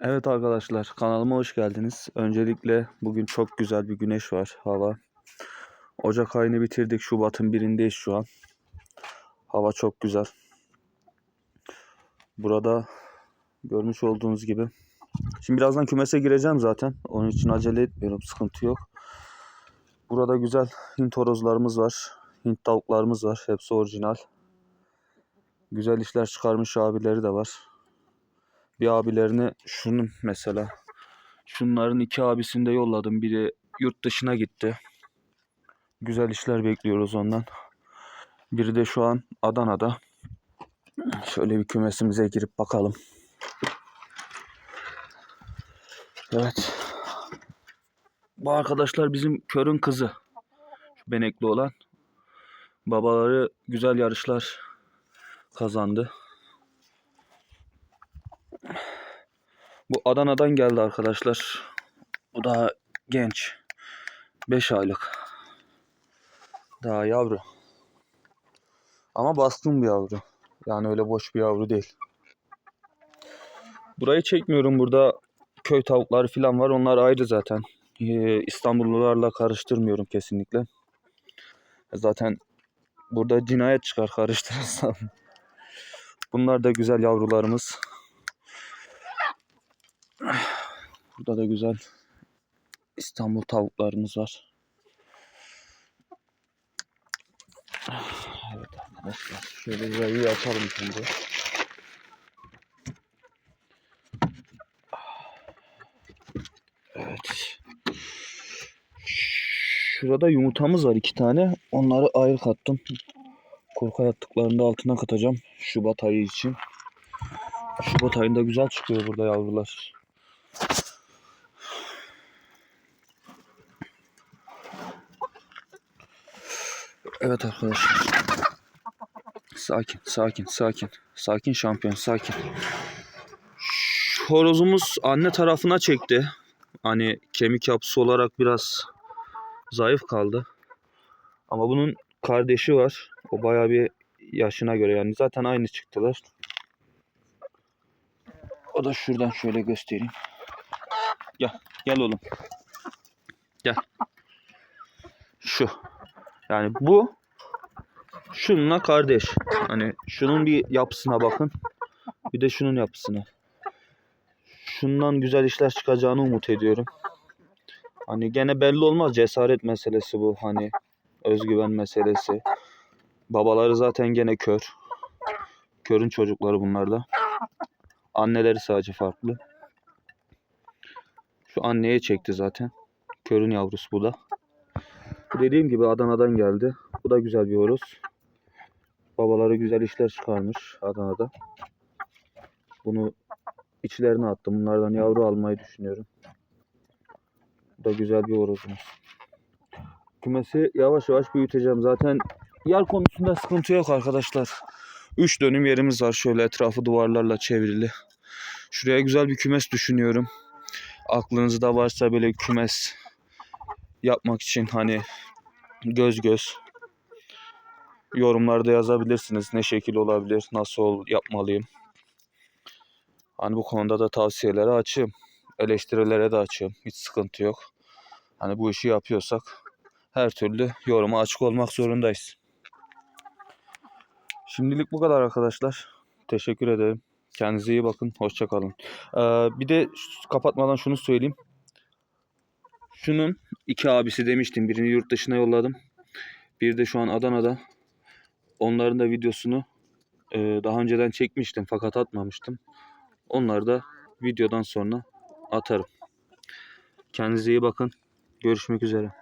Evet arkadaşlar kanalıma hoş geldiniz. Öncelikle bugün çok güzel bir güneş var hava. Ocak ayını bitirdik. Şubat'ın birindeyiz şu an. Hava çok güzel. Burada görmüş olduğunuz gibi. Şimdi birazdan kümese gireceğim zaten. Onun için acele etmiyorum. Sıkıntı yok. Burada güzel Hint horozlarımız var. Hint tavuklarımız var. Hepsi orijinal. Güzel işler çıkarmış abileri de var bir abilerini şunun mesela şunların iki abisini de yolladım. Biri yurt dışına gitti. Güzel işler bekliyoruz ondan. Biri de şu an Adana'da. Şöyle bir kümesimize girip bakalım. Evet. Bu arkadaşlar bizim körün kızı. Şu benekli olan. Babaları güzel yarışlar kazandı. Bu Adana'dan geldi arkadaşlar. Bu daha genç. 5 aylık. Daha yavru. Ama baskın bir yavru. Yani öyle boş bir yavru değil. Burayı çekmiyorum. Burada köy tavukları falan var. Onlar ayrı zaten. Ee, İstanbullularla karıştırmıyorum kesinlikle. Zaten burada cinayet çıkar karıştırırsam. Bunlar da güzel yavrularımız. Burada da güzel İstanbul tavuklarımız var. Evet arkadaşlar şöyle rayı açalım şimdi. Evet. Şurada yumurtamız var iki tane. Onları ayrı kattım. Korku yattıklarında altına katacağım. Şubat ayı için. Şubat ayında güzel çıkıyor burada yavrular. Evet arkadaşlar. Sakin, sakin, sakin. Sakin şampiyon, sakin. Horozumuz anne tarafına çekti. Hani kemik yapısı olarak biraz zayıf kaldı. Ama bunun kardeşi var. O baya bir yaşına göre yani zaten aynı çıktılar. O da şuradan şöyle göstereyim. Gel, gel oğlum. Gel. Şu. Yani bu şununla kardeş. Hani şunun bir yapısına bakın. Bir de şunun yapısına. Şundan güzel işler çıkacağını umut ediyorum. Hani gene belli olmaz cesaret meselesi bu hani özgüven meselesi. Babaları zaten gene kör. Körün çocukları bunlar da. Anneleri sadece farklı. Şu anneye çekti zaten. Körün yavrusu bu da. Dediğim gibi Adana'dan geldi. Bu da güzel bir horoz. Babaları güzel işler çıkarmış Adana'da. Bunu içlerine attım. Bunlardan yavru almayı düşünüyorum. Bu da güzel bir horozumuz. Kümesi yavaş yavaş büyüteceğim. Zaten yer konusunda sıkıntı yok arkadaşlar. 3 dönüm yerimiz var şöyle etrafı duvarlarla çevrili. Şuraya güzel bir kümes düşünüyorum. Aklınızda varsa böyle kümes yapmak için hani göz göz yorumlarda yazabilirsiniz. Ne şekil olabilir, nasıl yapmalıyım. Hani bu konuda da tavsiyelere açığım. Eleştirilere de açığım. Hiç sıkıntı yok. Hani bu işi yapıyorsak her türlü yoruma açık olmak zorundayız. Şimdilik bu kadar arkadaşlar. Teşekkür ederim. Kendinize iyi bakın. Hoşçakalın. Ee, bir de kapatmadan şunu söyleyeyim. Şunun iki abisi demiştim. Birini yurt dışına yolladım. Bir de şu an Adana'da. Onların da videosunu e, daha önceden çekmiştim fakat atmamıştım. Onları da videodan sonra atarım. Kendinize iyi bakın. Görüşmek üzere.